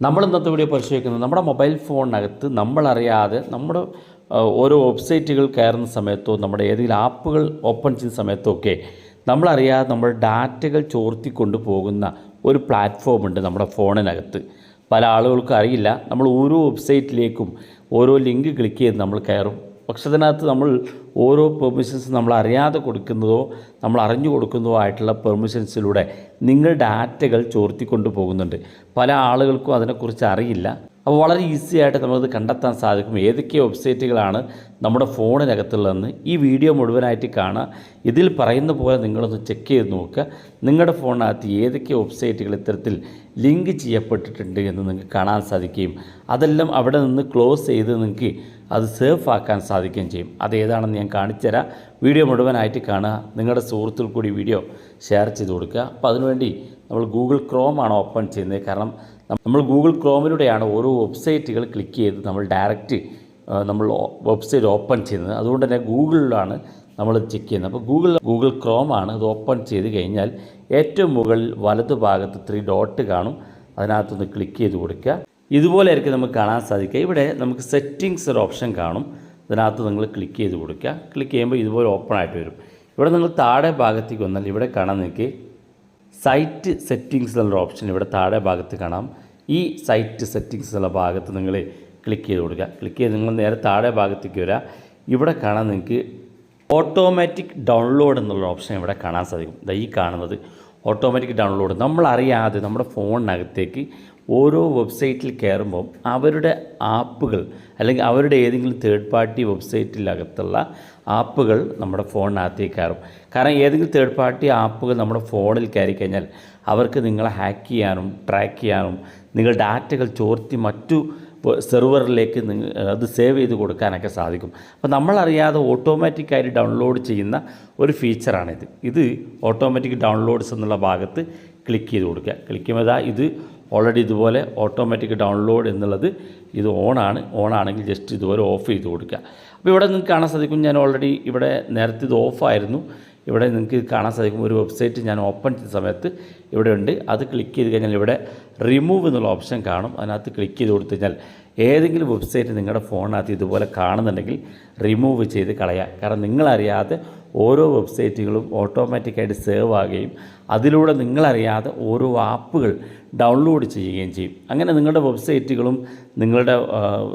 നമ്മൾ ഇന്നത്തെ വീഡിയോ പരിശോധിക്കുന്നത് നമ്മുടെ മൊബൈൽ ഫോണിനകത്ത് നമ്മളറിയാതെ നമ്മുടെ ഓരോ വെബ്സൈറ്റുകൾ കയറുന്ന സമയത്തോ നമ്മുടെ ഏതെങ്കിലും ആപ്പുകൾ ഓപ്പൺ ചെയ്യുന്ന സമയത്തോ ഒക്കെ നമ്മളറിയാതെ നമ്മൾ ഡാറ്റകൾ ചോർത്തിക്കൊണ്ട് പോകുന്ന ഒരു പ്ലാറ്റ്ഫോം ഉണ്ട് നമ്മുടെ ഫോണിനകത്ത്. പല ആളുകൾക്കും അറിയില്ല. നമ്മൾ ഓരോ വെബ്സൈറ്റിലേക്കും ഓരോ ലിങ്ക് ക്ലിക്ക് ചെയ്ത് നമ്മൾ കയറും. പക്ഷെ അതിനകത്ത് നമ്മൾ ഓരോ പെർമിഷൻസ് നമ്മൾ അറിയാതെ കൊടുക്കുന്നതോ നമ്മൾ അറിഞ്ഞു കൊടുക്കുന്നതോ ആയിട്ടുള്ള പെർമിഷൻസിലൂടെ നിങ്ങളുടെ ഡാറ്റകൾ ചോർത്തിക്കൊണ്ട് പോകുന്നുണ്ട്. പല ആളുകൾക്കും അതിനെക്കുറിച്ച് അറിയില്ല. അപ്പോൾ വളരെ ഈസി ആയിട്ട് നമുക്കത് കണ്ടെത്താൻ സാധിക്കും. ഏതൊക്കെ വെബ്സൈറ്റുകളാണ് നമ്മുടെ ഫോണിനകത്തുള്ളതെന്ന് ഈ വീഡിയോ മുഴുവനായിട്ട് കാണുക. ഇതിൽ പറയുന്ന പോലെ നിങ്ങളൊന്ന് ചെക്ക് ചെയ്ത് നോക്കുക. നിങ്ങളുടെ ഫോണിനകത്ത് ഏതൊക്കെ വെബ്സൈറ്റുകൾ ഇത്തരത്തിൽ ലിങ്ക് ചെയ്യപ്പെട്ടിട്ടുണ്ട് എന്ന് നിങ്ങൾക്ക് കാണാൻ സാധിക്കുകയും അതെല്ലാം അവിടെ നിന്ന് ക്ലോസ് ചെയ്ത് നിങ്ങൾക്ക് അത് സേഫ് ആക്കാൻ സാധിക്കുകയും ചെയ്യും. അത് ഏതാണെന്ന് ഞാൻ കാണിച്ചുതരാം. വീഡിയോ മുഴുവനായിട്ട് കാണുക. നിങ്ങളുടെ സുഹൃത്തുക്കൾ കൂടി വീഡിയോ ഷെയർ ചെയ്ത് കൊടുക്കുക. അപ്പോൾ അതിനുവേണ്ടി നമ്മൾ ഗൂഗിൾ ക്രോമാണ് ഓപ്പൺ ചെയ്യുന്നത്. കാരണം നമ്മൾ ഗൂഗിൾ ക്രോമിലൂടെയാണ് ഓരോ വെബ്സൈറ്റുകൾ ക്ലിക്ക് ചെയ്ത് നമ്മൾ ഡയറക്റ്റ് നമ്മൾ വെബ്സൈറ്റ് ഓപ്പൺ ചെയ്യുന്നത്. അതുകൊണ്ട് തന്നെ ഗൂഗിളിലാണ് നമ്മൾ ചെക്ക് ചെയ്യുന്നത്. അപ്പോൾ ഗൂഗിൾ ഗൂഗിൾ ക്രോമാണ് ഇത് ഓപ്പൺ ചെയ്ത് കഴിഞ്ഞാൽ ഏറ്റവും മുകളിൽ വലതു ഭാഗത്ത് ത്രീ ഡോട്ട് കാണും. അതിനകത്തൊന്ന് ക്ലിക്ക് ചെയ്ത് കൊടുക്കുക. ഇതുപോലെ ആയിരിക്കും നമുക്ക് കാണാൻ സാധിക്കുക. ഇവിടെ നമുക്ക് സെറ്റിങ്സ് ഒരു ഓപ്ഷൻ കാണും. ഇതിനകത്ത് നിങ്ങൾ ക്ലിക്ക് ചെയ്ത് കൊടുക്കുക. ക്ലിക്ക് ചെയ്യുമ്പോൾ ഇതുപോലെ ഓപ്പൺ ആയിട്ട് വരും. ഇവിടെ നിങ്ങൾ താഴെ ഭാഗത്തേക്ക് വന്നാൽ ഇവിടെ കാണാൻ നിങ്ങൾക്ക് സൈറ്റ് സെറ്റിങ്സ് എന്നുള്ള ഓപ്ഷൻ ഇവിടെ താഴെ ഭാഗത്ത് കാണാം. ഈ സൈറ്റ് സെറ്റിങ്സ് എന്നുള്ള ഭാഗത്ത് നിങ്ങൾ ക്ലിക്ക് ചെയ്ത് കൊടുക്കുക. ക്ലിക്ക് ചെയ്ത് നിങ്ങൾ നേരെ താഴെ ഭാഗത്തേക്ക് വരിക ഇവിടെ കാണാൻ നിങ്ങൾക്ക് ഓട്ടോമാറ്റിക് ഡൗൺലോഡ് എന്നുള്ള ഓപ്ഷൻ ഇവിടെ കാണാൻ സാധിക്കും. ഈ കാണുന്നത് ഓട്ടോമാറ്റിക് ഡൗൺലോഡ് നമ്മളറിയാതെ നമ്മുടെ ഫോണിനകത്തേക്ക് ഓരോ വെബ്സൈറ്റിൽ കയറുമ്പം അവരുടെ ആപ്പുകൾ അല്ലെങ്കിൽ അവരുടെ ഏതെങ്കിലും തേർഡ് പാർട്ടി വെബ്സൈറ്റിലകത്തുള്ള ആപ്പുകൾ നമ്മുടെ ഫോണിനകത്തേക്ക് കയറും. കാരണം ഏതെങ്കിലും തേർഡ് പാർട്ടി ആപ്പുകൾ നമ്മുടെ ഫോണിൽ കയറി കഴിഞ്ഞാൽ അവർക്ക് നിങ്ങളെ ഹാക്ക് ചെയ്യാനും ട്രാക്ക് ചെയ്യാനും നിങ്ങൾ ഡാറ്റകൾ ചോർത്തി മറ്റു സെർവറിലേക്ക് നിങ്ങൾ അത് സേവ് ചെയ്ത് കൊടുക്കാനൊക്കെ സാധിക്കും. അപ്പോൾ നമ്മളറിയാതെ ഓട്ടോമാറ്റിക്കായിട്ട് ഡൗൺലോഡ് ചെയ്യുന്ന ഒരു ഫീച്ചറാണിത് ഇത് ഓട്ടോമാറ്റിക് ഡൗൺലോഡ്സ് എന്നുള്ള ഭാഗത്ത് ക്ലിക്ക് ചെയ്ത് കൊടുക്കുക. ക്ലിക്ക് ചെയ്യുമ്പോൾ ഇത് ഓൾറെഡി ഇതുപോലെ ഓട്ടോമാറ്റിക് ഡൗൺലോഡ് എന്നുള്ളത് ഇത് ഓണാണ്. ഓണാണെങ്കിൽ ജസ്റ്റ് ഇതുപോലെ ഓഫ് ചെയ്ത് കൊടുക്കുക. അപ്പോൾ ഇവിടെ നിങ്ങൾക്ക് കാണാൻ സാധിക്കും ഞാൻ ഓൾറെഡി ഇവിടെ നേരത്തെ ഇത് ഓഫായിരുന്നു ഇവിടെ നിങ്ങൾക്ക് കാണാൻ സാധിക്കും. ഒരു വെബ്സൈറ്റ് ഞാൻ ഓപ്പൺ ചെയ്ത സമയത്ത് ഇവിടെ ഉണ്ട്. അത് ക്ലിക്ക് ചെയ്ത് കഴിഞ്ഞാൽ ഇവിടെ റിമൂവ് എന്നുള്ള ഓപ്ഷൻ കാണും. അതിനകത്ത് ക്ലിക്ക് ചെയ്ത് കൊടുത്തു കഴിഞ്ഞാൽ ഏതെങ്കിലും വെബ്സൈറ്റ് നിങ്ങളുടെ ഫോണിനകത്ത് ഇതുപോലെ കാണുന്നുണ്ടെങ്കിൽ റിമൂവ് ചെയ്ത് കളയുക കാരണം നിങ്ങളറിയാതെ ഓരോ വെബ്സൈറ്റുകളും ഓട്ടോമാറ്റിക്കായിട്ട് സേവ് ആകുകയും അതിലൂടെ നിങ്ങളറിയാതെ ഓരോ ആപ്പുകൾ ഡൗൺലോഡ് ചെയ്യുകയും ചെയ്യും. അങ്ങനെ നിങ്ങളുടെ വെബ്സൈറ്റുകളും നിങ്ങളുടെ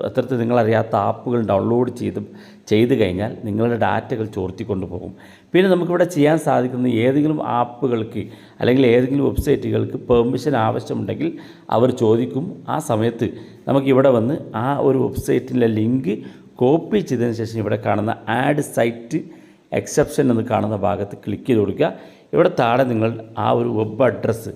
അത്തരത്തിൽ നിങ്ങളറിയാത്ത ആപ്പുകൾ ഡൗൺലോഡ് ചെയ്ത് ചെയ്ത് കഴിഞ്ഞാൽ നിങ്ങളുടെ ഡാറ്റകൾ ചോർത്തിക്കൊണ്ട് പോകും. പിന്നെ നമുക്കിവിടെ ചെയ്യാൻ സാധിക്കുന്ന ഏതെങ്കിലും ആപ്പുകൾക്ക് അല്ലെങ്കിൽ ഏതെങ്കിലും വെബ്സൈറ്റുകൾക്ക് പെർമിഷൻ ആവശ്യമുണ്ടെങ്കിൽ അവർ ചോദിക്കും. ആ സമയത്ത് നമുക്കിവിടെ വന്ന് ആ ഒരു വെബ്സൈറ്റിന്റെ ലിങ്ക് കോപ്പി ചെയ്തതിന് ശേഷം ഇവിടെ കാണുന്ന ആഡ് സൈറ്റ് എക്സെപ്ഷൻ എന്ന് കാണുന്ന ഭാഗത്ത് ക്ലിക്ക് ചെയ്ത് കൊടുക്കുക. ഇവിടെ താഴെ നിങ്ങൾ ആ ഒരു വെബ് അഡ്രസ്സ്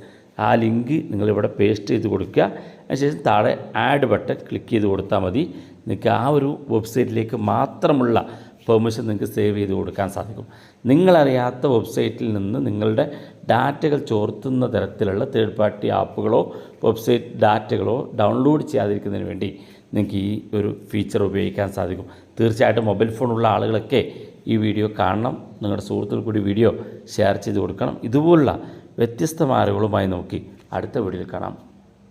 ആ ലിങ്ക് നിങ്ങളിവിടെ പേസ്റ്റ് ചെയ്ത് കൊടുക്കുക. അതിനുശേഷം താഴെ ആഡ് ബട്ടൺ ക്ലിക്ക് ചെയ്ത് കൊടുത്താൽ മതി. നിങ്ങൾക്ക് ആ ഒരു വെബ്സൈറ്റിലേക്ക് മാത്രമുള്ള പെർമിഷൻ നിങ്ങൾക്ക് സേവ് ചെയ്ത് കൊടുക്കാൻ സാധിക്കും. നിങ്ങളറിയാത്ത വെബ്സൈറ്റിൽ നിന്ന് നിങ്ങളുടെ ഡാറ്റകൾ ചോർത്തുന്ന തരത്തിലുള്ള തേർഡ് പാർട്ടി ആപ്പുകളോ വെബ്സൈറ്റ് ഡാറ്റകളോ ഡൗൺലോഡ് ചെയ്യാതിരിക്കുന്നതിന് വേണ്ടി നിങ്ങൾക്ക് ഈ ഒരു ഫീച്ചർ ഉപയോഗിക്കാൻ സാധിക്കും. തീർച്ചയായിട്ടും മൊബൈൽ ഫോണുള്ള ആളുകളൊക്കെ ഈ വീഡിയോ കാണണം. നിങ്ങളുടെ സുഹൃത്തുക്കൾ കൂടി വീഡിയോ ഷെയർ ചെയ്ത് കൊടുക്കണം. ഇതുപോലുള്ള വ്യത്യസ്തമായ അറിവുകളുമായി നോക്കി അടുത്ത വീഡിയോയിൽ കാണാം.